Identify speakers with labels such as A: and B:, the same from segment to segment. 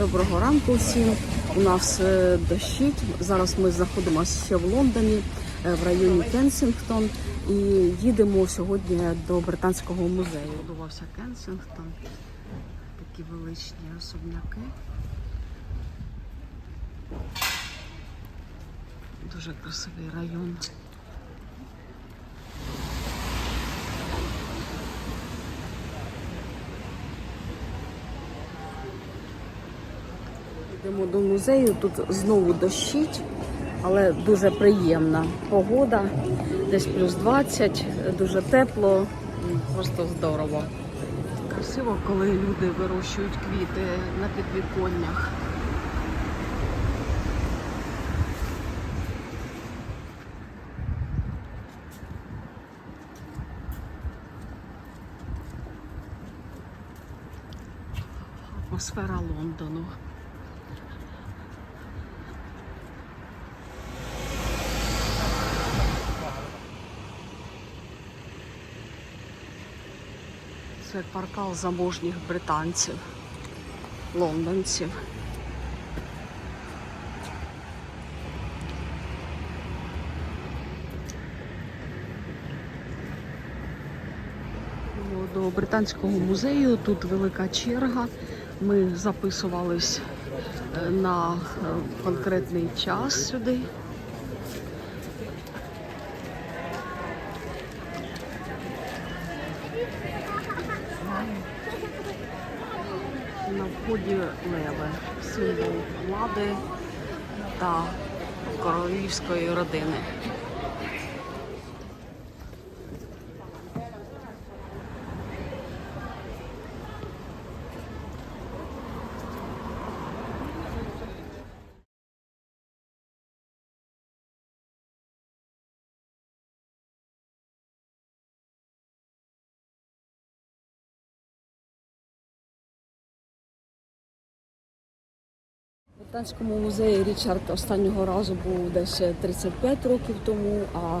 A: Доброго ранку всім. У нас е, дощить. Зараз ми знаходимося ще в Лондоні, е, в районі Кенсінгтон. І їдемо сьогодні до британського музею. Будувався Кенсінгтон. Такі величні особняки. Дуже красивий район. Йдемо до музею. Тут знову дощить, але дуже приємна погода. Десь плюс 20, дуже тепло, просто здорово. Красиво, коли люди вирощують квіти на підвіконнях. Атмосфера Лондону. Це квартал заможніх британців, лондонців. До британського музею тут велика черга. Ми записувались е, на е, конкретний час сюди. На вході леви, символ влади та королівської родини. В Британському музеї Річард останнього разу був десь 35 років тому, а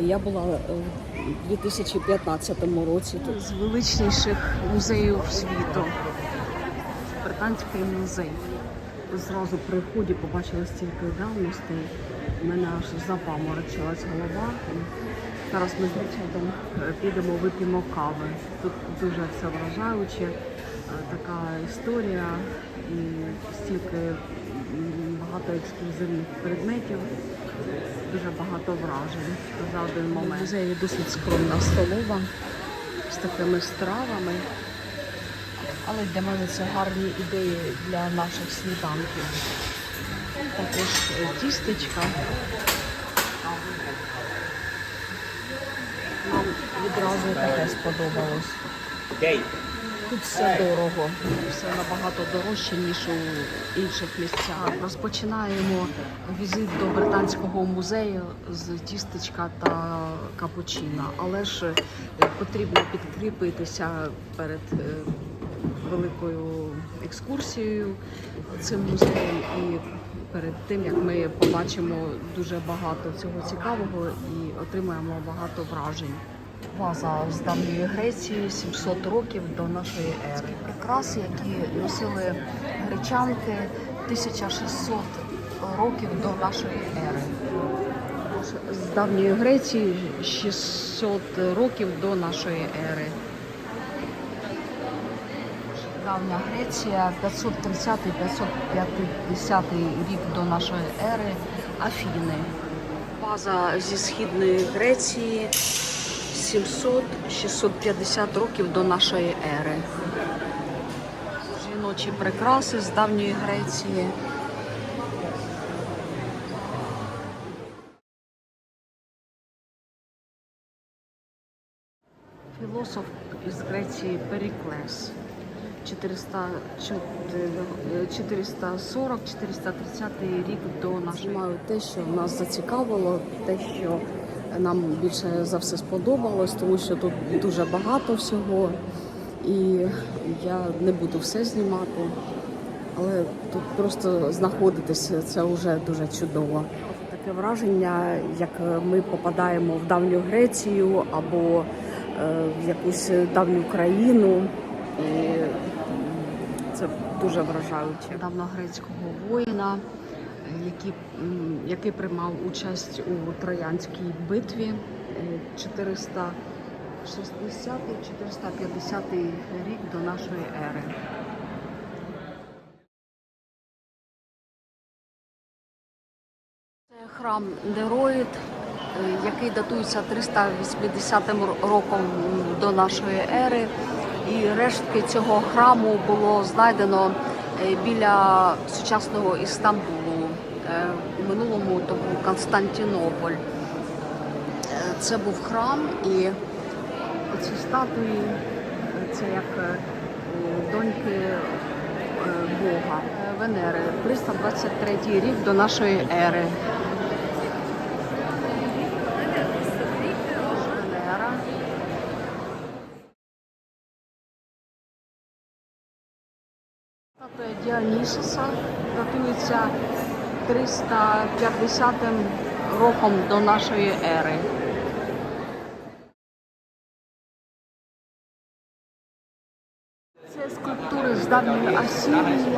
A: я була е, в 2015 році. Тут з величніших музеїв світу. Британський музей. Зразу при вході побачила стільки давностей. У мене аж запаморочилась голова. Зараз ми з Річардом е, підемо вип'ємо кави. Тут дуже все вражаюче, е, така історія стільки багато ексклюзивних предметів, дуже багато вражень за один момент. В музеї досить скромна столова з такими стравами. Але для мене це гарні ідеї для наших сніданків. Також е, тістечка. Нам відразу таке сподобалось. Тут все дорого, все набагато дорожче, ніж у інших місцях. Розпочинаємо візит до британського музею з тістечка та капучино. Але ж е, потрібно підкріпитися перед е, великою екскурсією цим музеєм і перед тим як ми побачимо дуже багато цього цікавого і отримаємо багато вражень. Ваза з давньої Греції 700 років до нашої ери. Прикраси, які носили гречанки 1600 років до нашої ери. З давньої Греції 600 років до нашої ери. Давня Греція 530-550 рік до нашої ери. Афіни. База зі східної Греції 700-650 років до нашої ери. Жіночі прикраси з давньої Греції. Філософ із Греції Періклес. 440-430 рік до нашої. Маю те, що нас зацікавило, те, що нам більше за все сподобалось, тому що тут дуже багато всього, і я не буду все знімати, але тут просто знаходитися це вже дуже чудово. Таке враження, як ми попадаємо в давню Грецію або е, в якусь давню країну. І це це дуже вражаюче. Давно грецького воїна, який, який приймав участь у Троянській битві е, 460-450 рік до нашої ери. Це храм Дероїд, е, який датується 380 роком до нашої ери. І рештки цього храму було знайдено е, біля сучасного Істамбулу. Е, У минулому то був Константинополь. Е, Це був храм і ці статуї це як е, доньки Бога Венери, 323 рік до нашої ери. Діонісіса датується 350 роком до нашої ери. Це скульптури з давньої Асірії.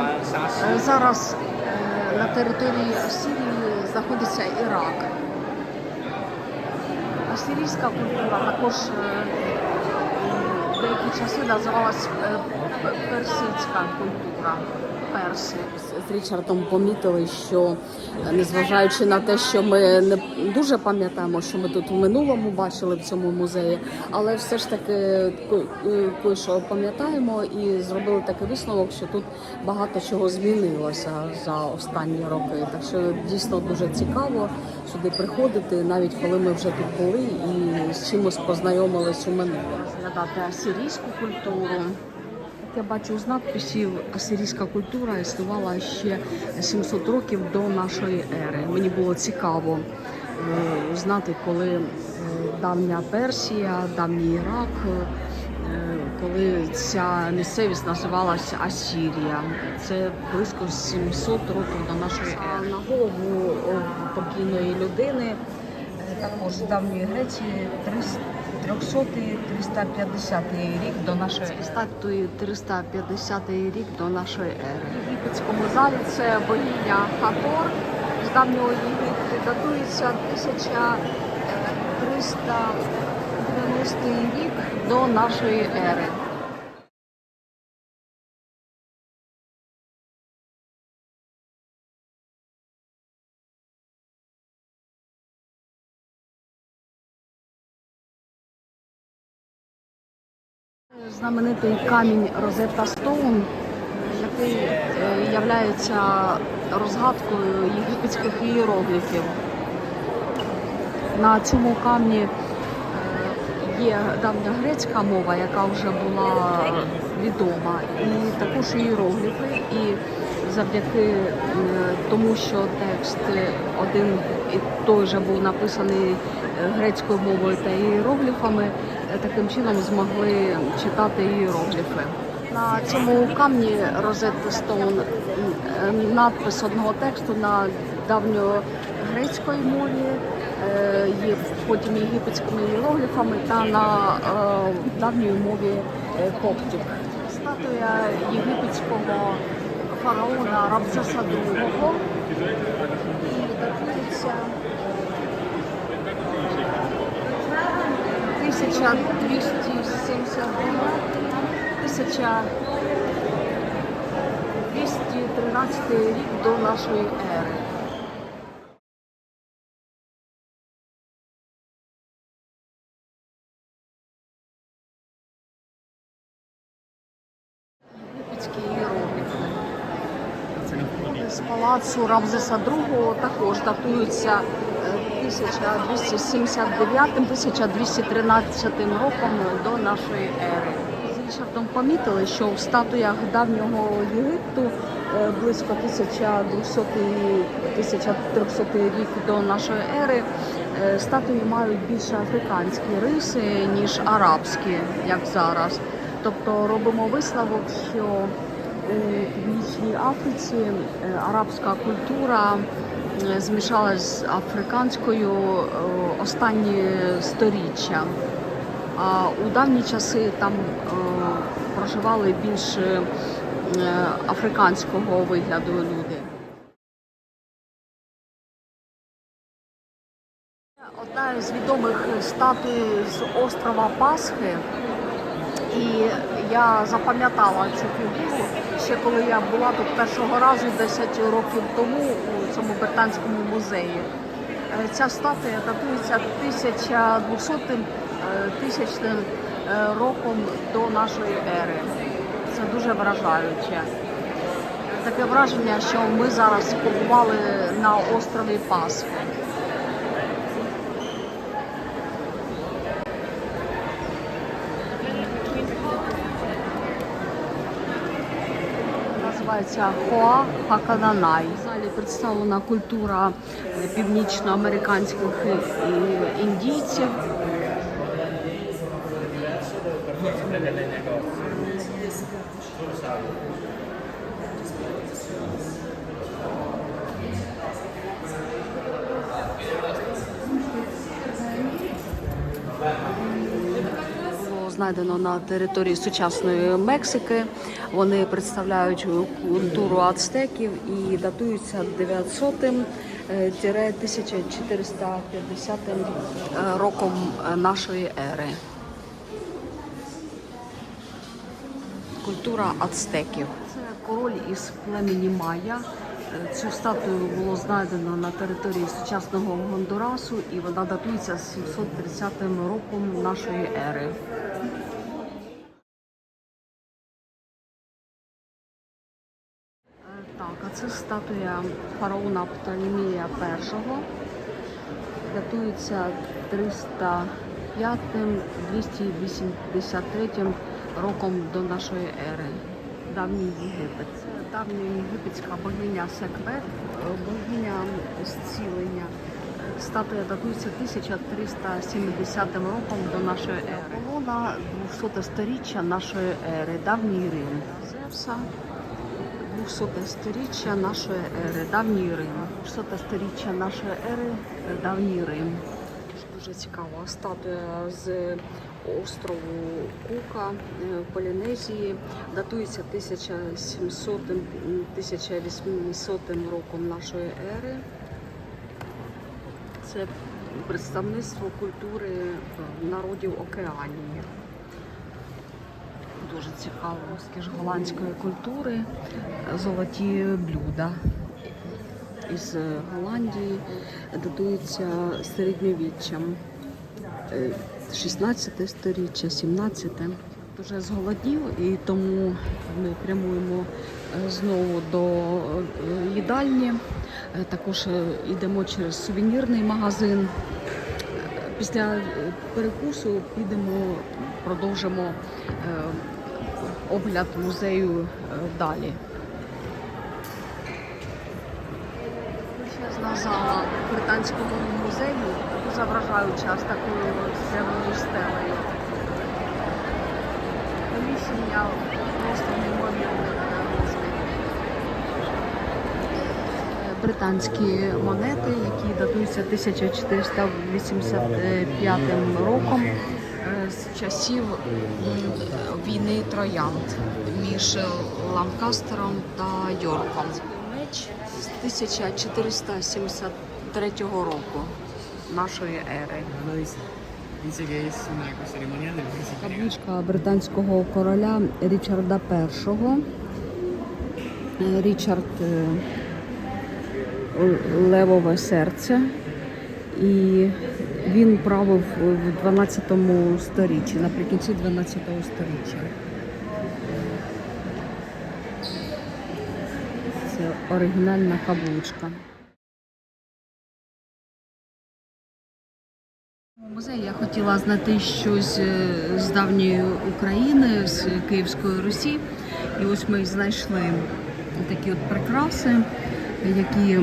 A: Е, Зараз е, на території Асірії знаходиться Ірак. Асирійська культура також е, деякі часи називалась е, персидська культура. Перси. З Річардом помітили, що е, незважаючи на те, що ми не дуже пам'ятаємо, що ми тут в минулому бачили в цьому музеї, але все ж таки е, кое-що пам'ятаємо і зробили такий висновок, що тут багато чого змінилося за останні роки. Так що дійсно дуже цікаво сюди приходити, навіть коли ми вже тут були і з чимось познайомились у минулому. Розглядати асирійську культуру. Як я бачу з надписів, асирійська культура існувала ще 700 років до нашої ери. Мені було цікаво е, знати, коли е, давня Персія, давній Ірак, коли ця місцевість називалася Асірія. Це близько 700 років до нашої ери. На голову покійної людини е, також з давньої Греції 300-350 рік до нашої ери. статуї 350 рік до нашої ери. В єгипетському залі це богиня Хатор з давнього Єгипту датується 1390 рік до нашої ери. Знаменитий камінь Розетта Стоун, який є розгадкою єгипетських ієрогліфів. На цьому камні є давньогрецька мова, яка вже була відома, і також ієрогліфи. І завдяки е, тому, що текст один і той же був написаний е, грецькою мовою та ієрогліфами, е, таким чином змогли читати ієрогліфи. На цьому камні Розетти Стоун надпис одного тексту на давньогрецької мові, е, є потім єгипетськими іерогліфами та на е, давньої мові е, коптів. Статуя єгипетського фараона Рамсеса II і датується 1279 1213 рік до нашої ери. Палацу Рамзеса II також датуються е, 1279-1213 роком до нашої ери. З Річардом помітили, що в статуях давнього Єгипту е, близько 1200-1300 рік до нашої ери е, статуї мають більше африканські риси, ніж арабські, як зараз. Тобто робимо висновок, що Північній Африці е, арабська культура е, змішалась з африканською е, останні сторіччя. А у давні часи там е, проживали більш е, е, африканського вигляду люди. Одна з відомих статуй з острова Пасхи. І я запам'ятала цю фігуру ще коли я була тут першого разу 10 років тому у цьому британському музеї. Е, Ця статуя датується 1200 е, тисячним е, роком до нашої ери. Це дуже вражаюче. Таке враження, що ми зараз побували на острові Пасхи. Називається Хоа Хакананай. В залі представлена культура е, північноамериканських е, індійців. було знайдено на території сучасної Мексики. Вони представляють культуру ацтеків і датуються 900-1450 роком нашої ери. Культура ацтеків. Це король із племені Майя. Цю статую було знайдено на території сучасного Гондурасу і вона датується 730 роком нашої ери. Е, Так, а це статуя фараона Птолемія І. Датується 305-283 роком до нашої ери. Давній Єгипет. Давня єгипетська богиня Секвет, богиня зцілення. Статуя датується 1370 роком до нашої ери. Колона 200 сторіччя нашої ери, давній Рим. Зевса 200 сторіччя нашої ери, давній Рим. 200 сторіччя нашої ери, давній Рим. Дуже цікава статуя з острову Кука е, в Полінезії. Датується 1700-1800 роком нашої ери. Це представництво культури е, народів Океанії. Дуже цікаво, з голландської культури золоті блюда. Із Голландії датуються середньовіччям. Е, 16 сторіччя, 17. Дуже зголоднів і тому ми прямуємо е, знову до е, їдальні. Е, Також йдемо через сувенірний магазин. Після перекусу підемо, продовжимо огляд музею далі. Величезна зала британського дуже вражаюча з такою земною стелею. Приміщення просто неймовірних розмірів. Е, Британські монети, які датуються 1485 роком е, з часів війни Троянд між Ланкастером та Йорком. Меч з 1473 року нашої ери. Табличка британського короля Річарда І. Е, Річард е, Левове серце. І він правив в 12 сторіччі, наприкінці 12 сторіччя. Це оригінальна каблучка. У музеї я хотіла знайти щось е, з давньої України, з Київської Русі. І ось ми знайшли такі от прикраси, які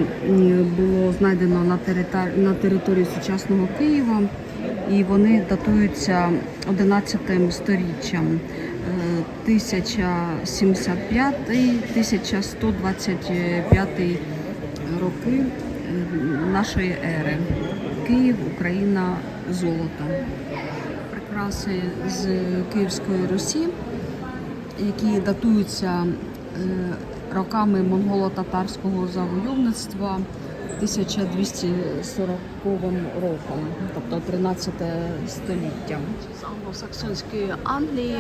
A: було знайдено на території, на території сучасного Києва. І вони датуються 11 сторіччям. Е, 1075-1125 роки е, нашої ери. Київ, Україна, золото. Прикраси з Київської Русі, які датуються е, роками монголо-татарського завойовництва 1240 роком, тобто 13 століття. З англосаксонської Англії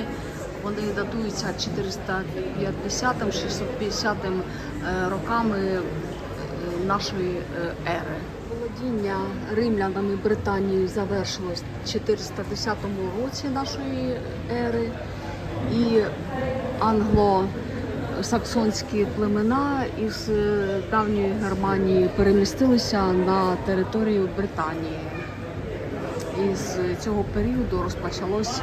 A: вони датуються 450-650 роками е, нашої е, ери. Володіння римлянами Британії завершилось в 410 році нашої ери, і англо-саксонські племена із е, давньої Германії перемістилися на територію Британії. І з цього періоду розпочалось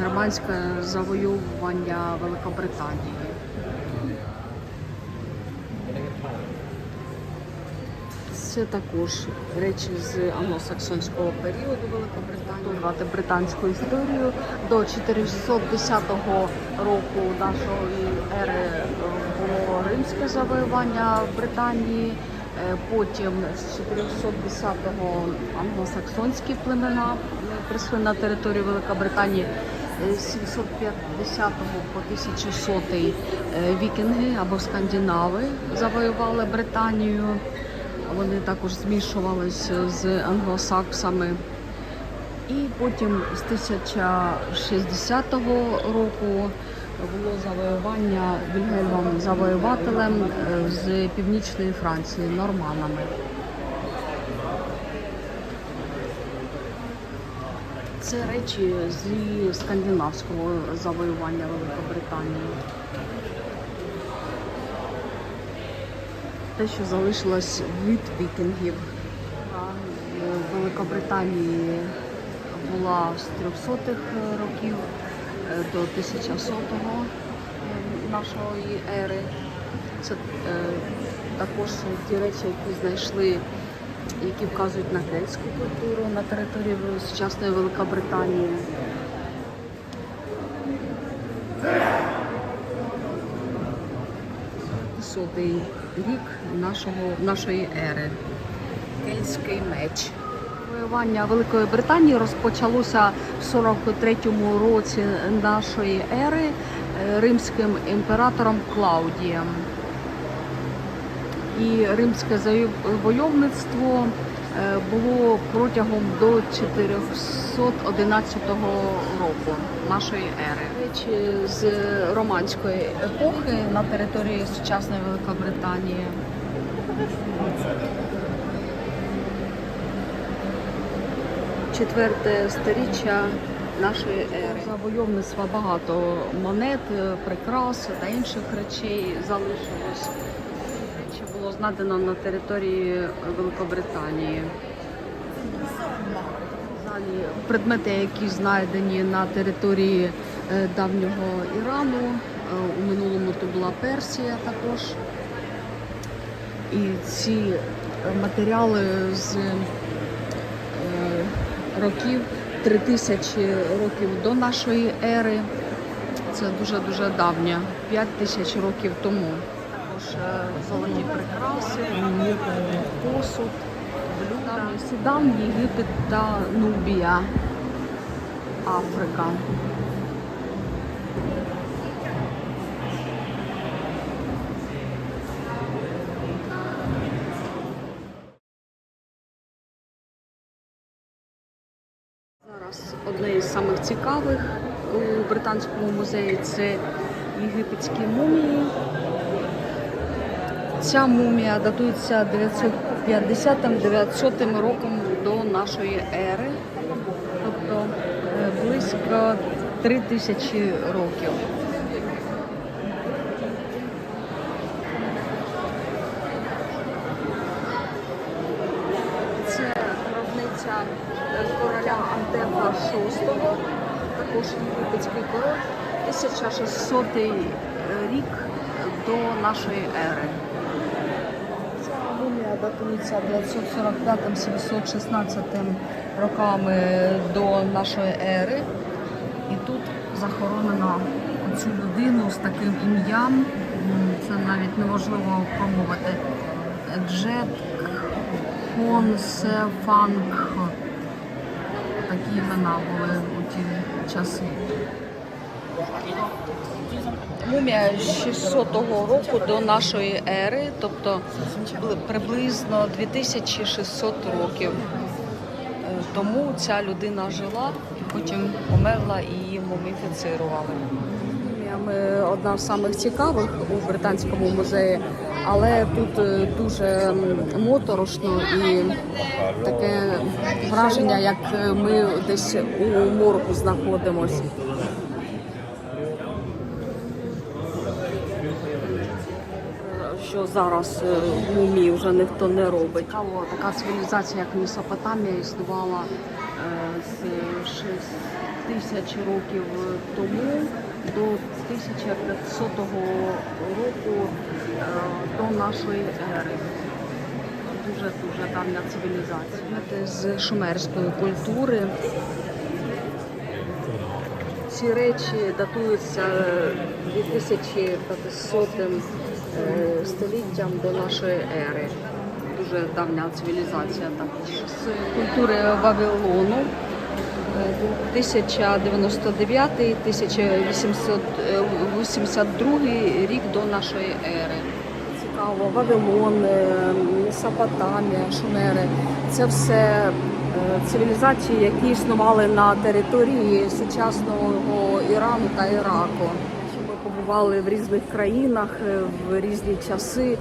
A: германське завоювання Великобританії. Це також речі з англосаксонського періоду Великобританії. Брати британську історію до 410 року нашої ери е, було римське завоювання Британії. Е, Потім з 410-го англосаксонські племена е, прийшли на територію Великобританії. З 750 по 1100 е, вікінги або скандинави завоювали Британію. Вони також змішувалися з англосаксами. І потім з 1060 року було завоювання Вільгельмом Завоювателем е, з північної Франції норманами. Це речі зі скандинавського завоювання Великобританії. Те, що залишилось від вікінгів. Великобританії була з 300-х років до 1100-го нашої ери. Це е, також ті речі, які знайшли, які вказують на кельтську культуру на території сучасної Великобританії. Сотий рік нашого, нашої ери. Кельтський меч. Воювання Великої Британії розпочалося в 43-му році нашої ери е, римським імператором Клаудієм. І римське завойовництво е, було протягом до 411 року нашої ери. Речі з романської епохи на території сучасної Великобританії. Четверте сторіччя нашої ери. Завойовництва багато монет, прикрас та інших речей залишилось. Речі було знайдено на території Великобританії. Далі предмети, які знайдені на території е, давнього Ірану. Е, У минулому то була Персія також. І ці матеріали з е, років 3000 років до нашої ери. Це дуже-дуже давня, 5000 років тому. Також золоті прикраси, посуд. Судан, Єгипет та Нубія, Африка. Зараз одне із самих цікавих у британському музеї це єгипетські мумії. Ця мумія датується 950-900 роком до нашої ери, тобто е, близько 3000 років. Це гробниця короля Антефа VI, також єгипетський король, 1600 рік до нашої ери. Датується 945-716 роками до нашої ери. І тут захоронено цю людину з таким ім'ям. Це навіть неможливо промовити. Джет Се Такі імена були у ті часи. Мумія 600 року до нашої ери, тобто приблизно 2600 років. Е, Тому ця людина жила, потім померла і її муміфіцирували. Мумія одна з самих цікавих у британському музеї, але тут е, дуже моторошно і таке враження, як е, ми десь у моргу знаходимося. що зараз е, мумії вже ніхто не робить. Цікаво, така цивілізація, як Месопотамія, існувала е, з 6 тисяч років тому до 1500 року е, до нашої ери. Дуже дуже давня цивілізація. З шумерської культури. Ці речі датуються 2500 е, століттям до нашої ери. Дуже давня цивілізація також. З культури Вавилону е, 1099-1882 рік до нашої ери. Цікаво, Вавилон, е, Месопотамія, Шумери. Це все е, цивілізації, які існували на території сучасного Ірану та Іраку. Побували в різних країнах е, в різні часи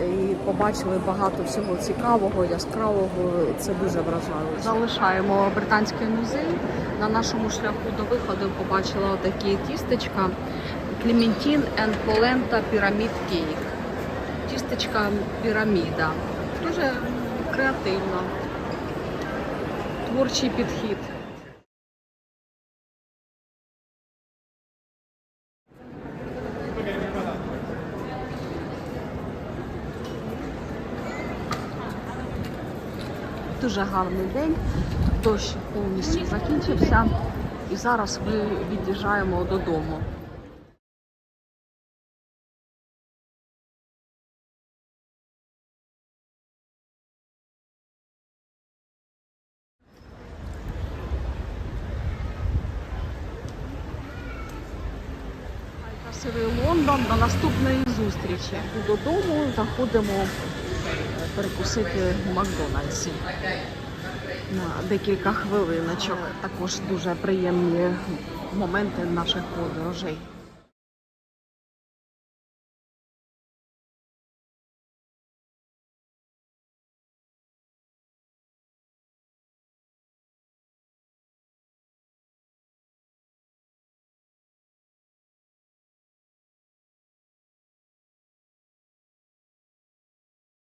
A: е, і побачили багато всього цікавого, яскравого. Це дуже вражає. Залишаємо британський музей. На нашому шляху до виходу побачила отакі тістечка Клементін and Polenta Pyramid Cake. Тістечка піраміда. Дуже креативно. Творчий підхід. Дуже гарний день. Дощ повністю закінчився. І зараз ми від'їжджаємо додому. Красивий Лондон. До наступної зустрічі. Додому заходимо перекусити в Макдональдсі на декілька хвилиночок. Також дуже приємні моменти наших подорожей.